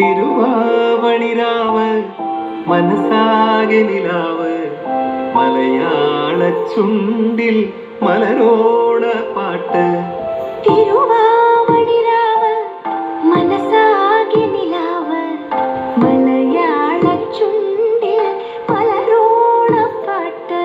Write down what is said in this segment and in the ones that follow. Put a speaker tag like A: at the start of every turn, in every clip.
A: തിരുവാവണിരാവ് മനസ്സാകെ നിലാവ്. മലയാള ചുണ്ടിൽ മലരോണ പാട്ട്. മാവിൻ
B: മനസ്സാകെ
A: മലരോണ പാട്ട്.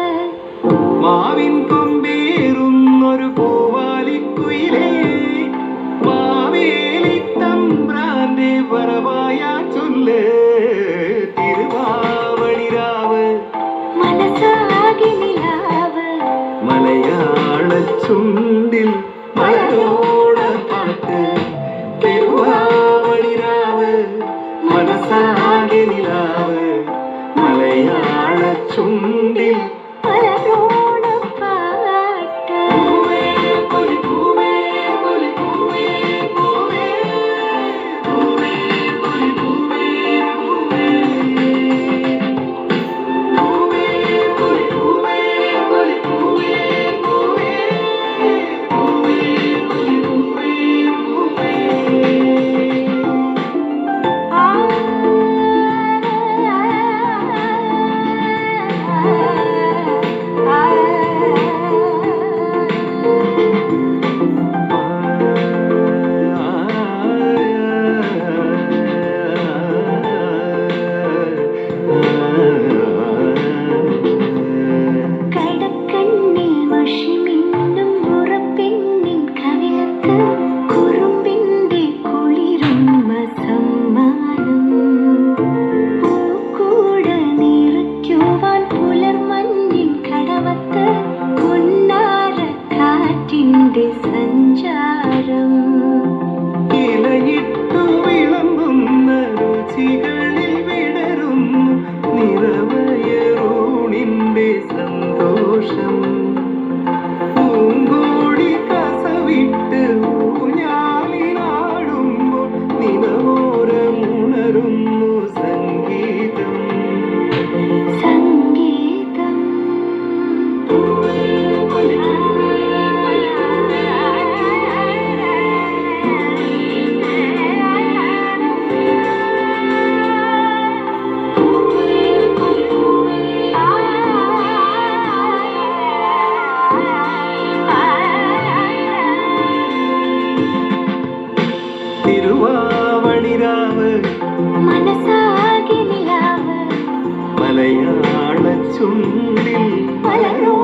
A: ചുണ്ടിൽ വിലയിട്ടു നിറവയറൂണിന്റെ സന്തോഷം.
B: മണിരാവ്
A: മലയാള ചുണ്ടിൽ
B: മലയോ